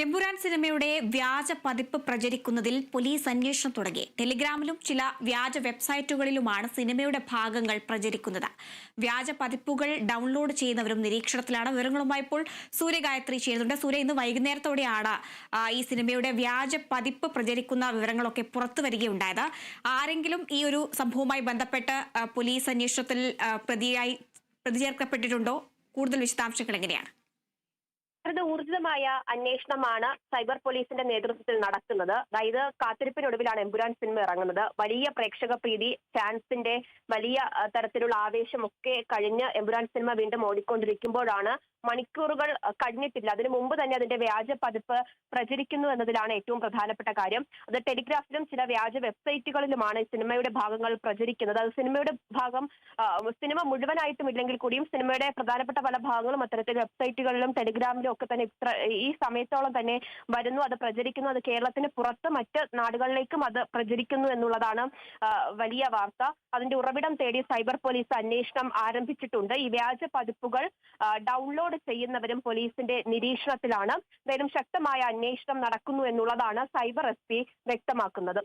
എമ്പുരാൻ സിനിമയുടെ വ്യാജ പതിപ്പ് പ്രചരിക്കുന്നതിൽ പോലീസ് അന്വേഷണം തുടങ്ങി. ടെലിഗ്രാമിലും ചില വ്യാജ വെബ്സൈറ്റുകളിലുമാണ് സിനിമയുടെ ഭാഗങ്ങൾ പ്രചരിക്കുന്നത്. വ്യാജ പതിപ്പുകൾ ഡൗൺലോഡ് ചെയ്യുന്നവരും നിരീക്ഷണത്തിലാണ്. വിവരങ്ങളുമായി ഇപ്പോൾ സൂര്യഗായത്രി ചെയ്യുന്നുണ്ട് സൂര്യ ഇന്ന് വൈകുന്നേരത്തോടെയാണ് ഈ സിനിമയുടെ വ്യാജ പതിപ്പ് പ്രചരിക്കുന്ന വിവരങ്ങളൊക്കെ പുറത്തു വരികയുണ്ടായത്. ആരെങ്കിലും ഈ ഒരു സംഭവവുമായി ബന്ധപ്പെട്ട് പോലീസ് അന്വേഷണത്തിൽ പ്രതിയായി പ്രതി ചേർക്കപ്പെട്ടിട്ടുണ്ടോ കൂടുതൽ വിശദാംശങ്ങൾ എങ്ങനെയാണ്? വളരെ ഊർജിതമായ അന്വേഷണമാണ് സൈബർ പോലീസിന്റെ നേതൃത്വത്തിൽ നടക്കുന്നത് അതായത് കാത്തിരിപ്പിനൊടുവിലാണ് എമ്പുരാൻ സിനിമ ഇറങ്ങുന്നത്. വലിയ പ്രേക്ഷക പ്രീതി ഫാൻസിന്റെ വലിയ തരത്തിലുള്ള ആവേശമൊക്കെ കഴിഞ്ഞ് എമ്പുരാൻ സിനിമ വീണ്ടും ഓടിക്കൊണ്ടിരിക്കുമ്പോഴാണ് മണിക്കൂറുകൾ കഴിഞ്ഞിട്ടില്ല. അതിനു മുമ്പ് തന്നെ അതിന്റെ വ്യാജ പതിപ്പ് പ്രചരിക്കുന്നു എന്നതിലാണ് ഏറ്റവും പ്രധാനപ്പെട്ട കാര്യം. അത് ടെലിഗ്രാഫിലും ചില വ്യാജ വെബ്സൈറ്റുകളിലുമാണ് സിനിമയുടെ ഭാഗങ്ങൾ പ്രചരിക്കുന്നത്. അത് സിനിമയുടെ ഭാഗം സിനിമ മുഴുവനായിട്ടും ഇല്ലെങ്കിൽ കൂടിയും സിനിമയുടെ പ്രധാനപ്പെട്ട പല ഭാഗങ്ങളും അത്തരത്തിൽ വെബ്സൈറ്റുകളിലും ടെലിഗ്രാമിലും ഒക്കെ തന്നെ ഇത്ര ഈ സമയത്തോളം തന്നെ വരുന്നു അത് പ്രചരിക്കുന്നു അത് കേരളത്തിന് പുറത്ത് മറ്റ് നാടുകളിലേക്കും അത് പ്രചരിക്കുന്നു എന്നുള്ളതാണ് വലിയ വാർത്ത. അതിന്റെ ഉറവിടം തേടി സൈബർ പോലീസ് അന്വേഷണം ആരംഭിച്ചിട്ടുണ്ട്. ഈ വ്യാജ പതിപ്പുകൾ ഡൗൺലോഡ് ചെയ്യുന്നവരും പോലീസിന്റെ നിരീക്ഷണത്തിലാണ്. എന്തായാലും ശക്തമായ അന്വേഷണം നടക്കുന്നു എന്നുള്ളതാണ് സൈബർ എസ് വ്യക്തമാക്കുന്നത്.